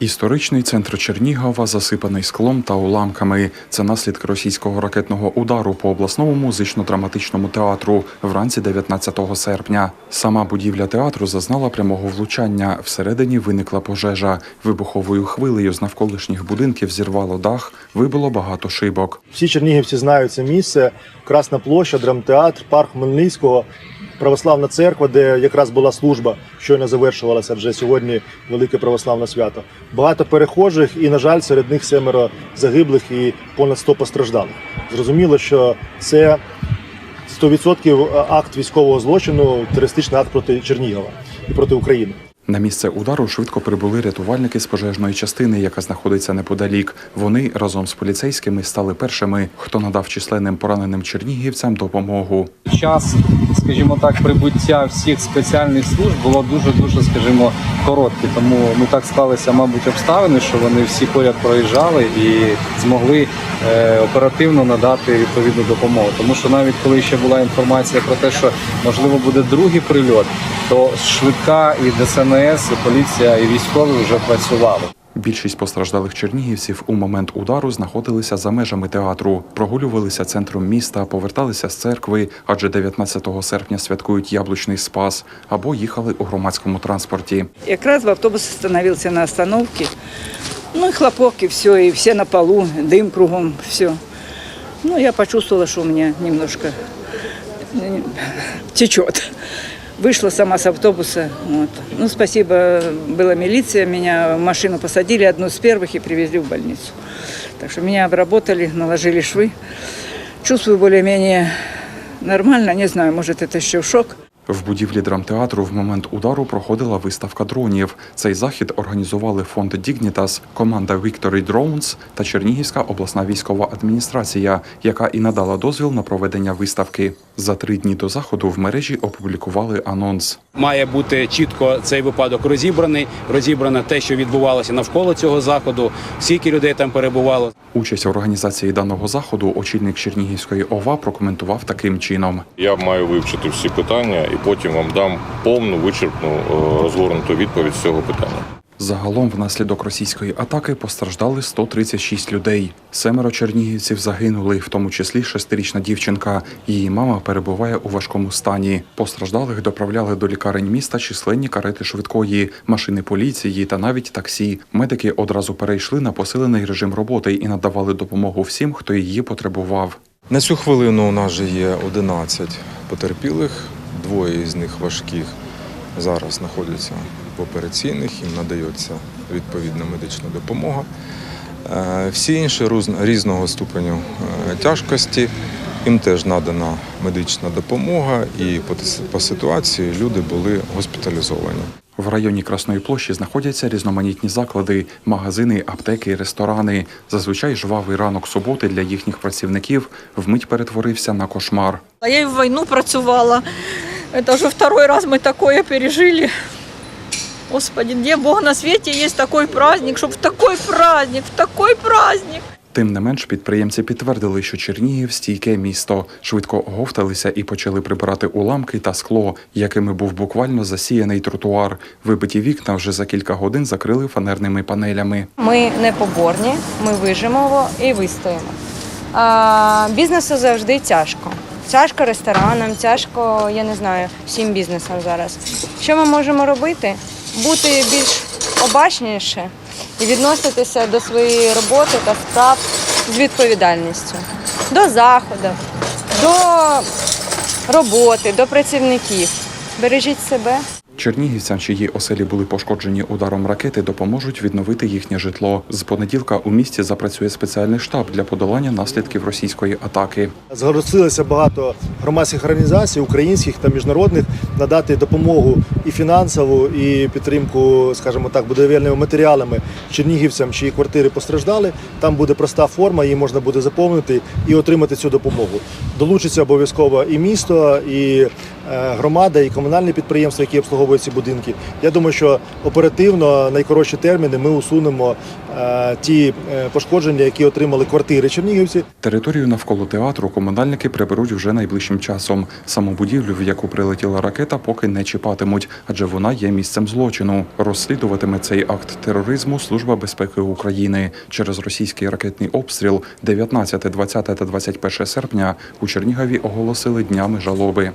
Історичний центр Чернігова засипаний склом та уламками. Це наслідки російського ракетного удару по обласному музично-драматичному театру вранці 19 серпня. Сама будівля театру зазнала прямого влучання. Всередині виникла пожежа. Вибуховою хвилею з навколишніх будинків зірвало дах, вибило багато шибок. Всі чернігівці знають це місце. Красна площа, драмтеатр, парк Хмельницького, православна церква, де якраз була служба, щойно завершувалася вже сьогодні велике православне свято. Багато перехожих, і, на жаль, серед них семеро загиблих і понад 100 постраждалих. Зрозуміло, що це 100% акт військового злочину, терористичний акт проти Чернігова і проти України. На місце удару швидко прибули рятувальники з пожежної частини, яка знаходиться неподалік. Вони разом з поліцейськими стали першими, хто надав численним пораненим чернігівцям допомогу. час, скажімо так, прибуття всіх спеціальних служб було дуже дуже, скажімо, коротке. Тому ну так склалися, мабуть, обставини, що вони всі поряд проїжджали і змогли е, оперативно надати відповідну допомогу. Тому що навіть коли ще була інформація про те, що можливо буде другий прильот, то швидка і ДСНС, і поліція, і військові вже працювали. Більшість постраждалих чернігівців у момент удару знаходилися за межами театру, прогулювалися центром міста, поверталися з церкви, адже 19 серпня святкують яблучний спас, або їхали у громадському транспорті. Якраз в автобус остановился на остановке. Ну и хлопок, и все, и все на полу, дым кругом, все. Ну, я почувствовала, что у меня немножко течет. Вышла сама с автобуса. Вот. Ну, спасибо, была милиция, меня в машину посадили, одну из первых, и привезли в больницу. Так что меня обработали, наложили швы. Чувствую более-менее нормально, не знаю, может, это еще шок. В будівлі драмтеатру в момент удару проходила виставка дронів. Цей захід організували фонд Дігнітас, команда Victory Drones та Чернігівська обласна військова адміністрація, яка і надала дозвіл на проведення виставки. За три дні до заходу в мережі опублікували анонс. Має бути чітко цей випадок розібраний, розібрано те, що відбувалося навколо цього заходу, скільки людей там перебувало. Участь в організації даного заходу очільник Чернігівської ОВА прокоментував таким чином. Я маю вивчити всі питання і потім вам дам повну вичерпну е, розгорнуту відповідь з цього питання. Загалом внаслідок російської атаки постраждали 136 людей. Семеро чернігівців загинули, в тому числі шестирічна дівчинка. Її мама перебуває у важкому стані. Постраждалих доправляли до лікарень міста численні карети швидкої, машини поліції та навіть таксі. Медики одразу перейшли на посилений режим роботи і надавали допомогу всім, хто її потребував. На цю хвилину у нас же є 11 потерпілих, двоє з них важких. Зараз знаходяться в операційних, їм надається відповідна медична допомога. Е, Всі інші різного ступеню е, тяжкості. Їм теж надана медична допомога, і по ситуації люди були госпіталізовані. В районі Красної площі знаходяться різноманітні заклади, магазини, аптеки, ресторани. Зазвичай жвавий ранок суботи для їхніх працівників вмить перетворився на кошмар. А я и в войну працювала. Это уже второй раз мы такое пережили. Господи, где Бог на свете есть такой праздник, чтобы в такой праздник, в такой праздник. Тим не менш, підприємці підтвердили, що Чернігів стійке місто. Швидко оговталися і почали прибирати уламки та скло, якими був буквально засіяний тротуар. Вибиті вікна вже за кілька годин закрили фанерними панелями. Ми не поборні, ми виживемо і вистоїмо. А, бізнесу завжди тяжко. Тяжко ресторанам, тяжко, я не знаю, всім бізнесам зараз. Що ми можемо робити? Бути більш обачніше і відноситися до своєї роботи та справ з відповідальністю, до заходів, до роботи, до працівників. Бережіть себе. Чернігівцям, чиї оселі були пошкоджені ударом ракети, допоможуть відновити їхнє житло. З понеділка у місті запрацює спеціальний штаб для подолання наслідків російської атаки. Зголосилося багато громадських організацій, українських та міжнародних, надати допомогу і фінансову, і підтримку, скажімо так, будівельними матеріалами чернігівцям, чиї квартири постраждали. Там буде проста форма, її можна буде заповнити і отримати цю допомогу. Долучиться обов'язково і місто, і е, громада, і комунальні підприємства, які обслуговують використовують ці будинки. Я думаю, що оперативно найкоротші терміни ми усунемо е, ті е, пошкодження, які отримали квартири чернігівці. Територію навколо театру комунальники приберуть вже найближчим часом. Саму будівлю, в яку прилетіла ракета, поки не чіпатимуть, адже вона є місцем злочину. Розслідуватиме цей акт тероризму Служба безпеки України через російський ракетний обстріл 19, 20 та 21 серпня у Чернігові оголосили днями жалоби.